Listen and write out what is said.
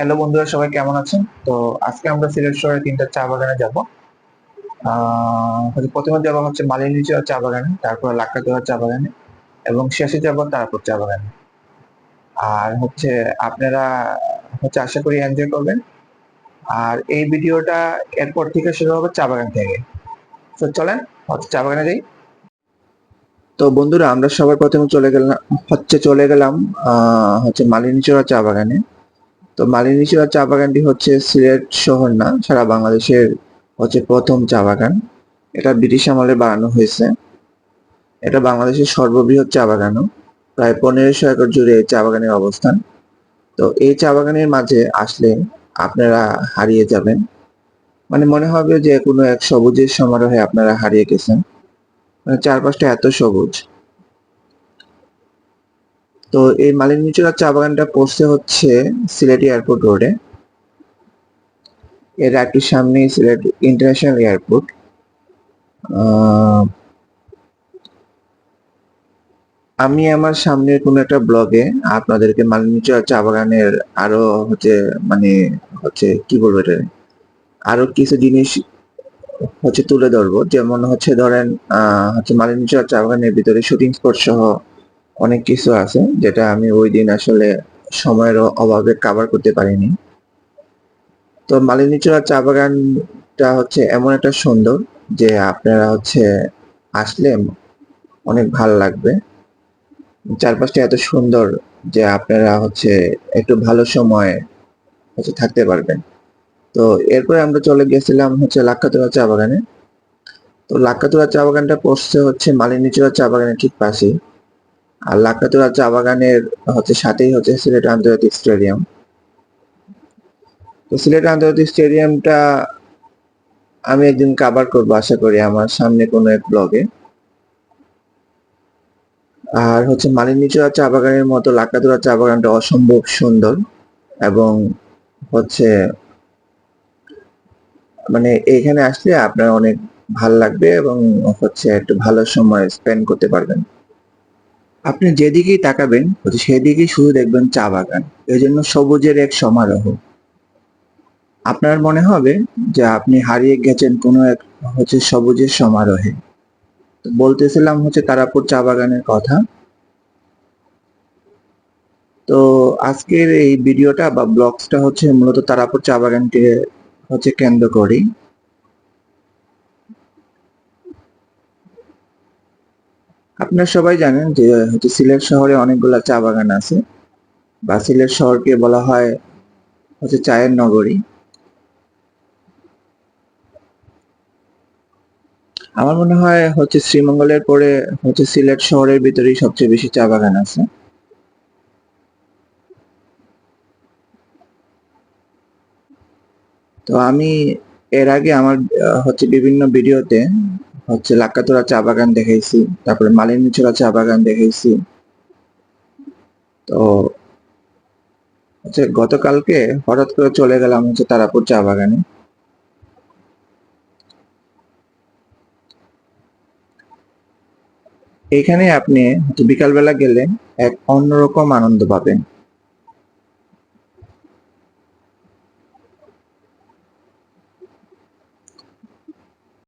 Hello বন্ধুরা, সবাই কেমন আছেন? তো আজকে আমরা সিলেট শহরে তিনটা চা বাগানে যাব। প্রথমে যাব হচ্ছে মালিনী চা বাগানে, তারপর লাক্কাতোয়া চা বাগানে, এবং শেষে যাব তারপর চা বাগানে। আর হচ্ছে আপনারা হচ্ছে আশা করি এনজয় করবেন। আর এই ভিডিওটা এরপর থেকে শুরু হবে চা বাগান থেকে। তো চলেন, হচ্ছে চা বাগানে যাই। তো বন্ধুরা, আমরা সবার প্রথমে চলে গেলাম, হচ্ছে চলে গেলাম হচ্ছে মালিনীচড়া চা বাগানে। তো মালিনীচড়া চা বাগানটি হচ্ছে সিলেট শহর না, সারা বাংলাদেশের হচ্ছে প্রথম চা বাগান। এটা ব্রিটিশ আমলে বানানো হয়েছে। এটা বাংলাদেশের সর্ববৃহৎ চা বাগানও, প্রায় পনেরোশো একর জুড়ে চা বাগানের অবস্থান। তো এই চা বাগানের মাঝে আসলে আপনারা হারিয়ে যাবেন। মানে মনে হবে যে কোনো এক সবুজের সমারোহে আপনারা হারিয়ে গেছেন। মানে চারপাশটা এত সবুজ। তো এই মালিনীচড়া চা বাগানটা পড়ছে হচ্ছে সিলেট এয়ারপোর্ট রোডে। এর একটু সামনে সিলেট ইন্টারন্যাশনাল এয়ারপোর্ট। আমি আমার সামনের কোনো একটা ব্লগে আপনাদেরকে মালিনীচড়া চা বাগানের আরও হচ্ছে মানে হচ্ছে কি বলব এটা? আরও কিছু জিনিস হচ্ছে তুলে ধরবো। যেমন হচ্ছে ধরেন হচ্ছে মালিনীচড়া চা বাগানের ভিতরে শুটিং স্পট সহ অনেক কিছু আছে যেটা আমি ওই দিন আসলে সময়ের অভাবে কাভার করতে পারিনি। তো মালিনীচড়া চা বাগানটা হচ্ছে এমন একটা সুন্দর যে আপনারা হচ্ছে আসলে অনেক ভালো লাগবে। চারপাশটা এত সুন্দর যে আপনারা হচ্ছে একটু ভালো সময় হচ্ছে থাকতে পারবেন। তো এরপরে আমরা চলে গেছিলাম হচ্ছে লাক্ষাতুরা চা বাগানে। তো লাক্ষাতুরা চা বাগানটা পড়ছে হচ্ছে মালিনীচড়া চা বাগানের ঠিক পাশেই। আর লাকাতুরা চা বাগানের হচ্ছে সাথেই হচ্ছে সিলেট আন্তর্জাতিক স্টেডিয়াম। তো সিলেট আন্তর্জাতিক স্টেডিয়ামটা আমি একদিন কাভার করব, আশা করি আমার সামনে কোনো এক ব্লগে আর হচ্ছে মালিনীচড়া চা বাগানের মতো লাকাতুরা চা বাগানটা অসম্ভব সুন্দর এবং হচ্ছে মানে এখানে আসলে আপনার অনেক ভালো লাগবে এবং হচ্ছে একটু ভালো সময় স্পেন্ড করতে পারবেন। আপনি যেদিকেই তাকাবেন সেদিকেই শুধু দেখবেন চা বাগান। এই জন্য সবুজের এক সমারোহ। আপনার মনে হবে যে আপনি হারিয়ে গেছেন কোনো এক হচ্ছে সবুজের সমারোহে। বলতেছিলাম হচ্ছে তারাপুর চা বাগানের কথা। তো আজকের এই ভিডিওটা বা ব্লগসটা হচ্ছে মূলত তারাপুর চা বাগানকে হচ্ছে কেন্দ্র করি আপনারা সবাই জানেন যে, হচ্ছে সিলেট শহরে অনেকগুলা চা বাগান আছে। বা সিলেট শহরকে বলা হয় হচ্ছে চায়ের নগরী। আমার মনে হয় হচ্ছে শ্রীমঙ্গলের পরে হচ্ছে সিলেট শহরের ভিতরেই সবচেয়ে বেশি চা বাগান আছে। তো আমি এর আগে আমার হচ্ছে বিভিন্ন ভিডিওতে হচ্ছে লাক্কাতুরা চা বাগান দেখাইছি, তারপরে মালিনীচড়া চা বাগান দেখাইছি। তো হচ্ছে গতকালকে হঠাৎ করে চলে গেলাম হচ্ছে তারাপুর চা বাগানে। এখানে আপনি বিকালবেলা গেলে এক অন্যরকম আনন্দ পাবেন।